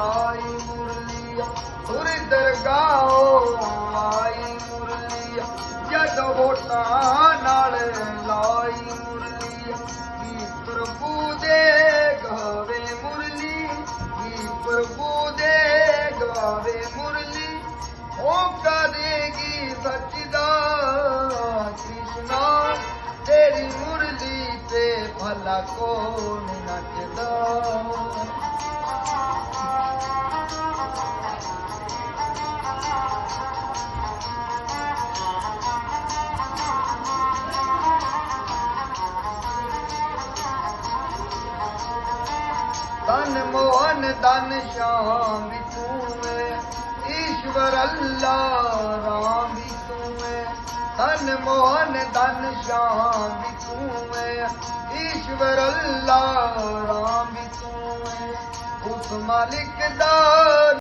ਲਾਈ ਮੁਰਲੀਆ ਸੁਰ ਦਰਗਾਹੋ ਆਈ ਮੁਰਲੀਆ, ਜਦ ਵੋਟਾਂ ਨਾਲ ਲਾਈ ਮੁਰਲੀਆ ਕੀ ਪ੍ਰਭੂ ਦੇ ਗਾਵੇ ਮੁਰਲੀ ਕੀ ਪ੍ਰਭੂ ਦੇ ਗਾਵੇ ਮੁਰਲੀ, ਉਹ ਕਰੇਗੀ ਸੱਚਦਾ ਕ੍ਰਿਸ਼ਨਾ, ਤੇਰੀ ਮੁਰਲੀ ਤੇ ਭਲਾ ਕੋਣ ਨੱਚਦਾ? دن شام بھی تمہیں ایشور اللہ رام بھی تمہیں تن موہن دن شام بھی تمہیں ایشور اللہ رام بھی تمہیں اس مالک دار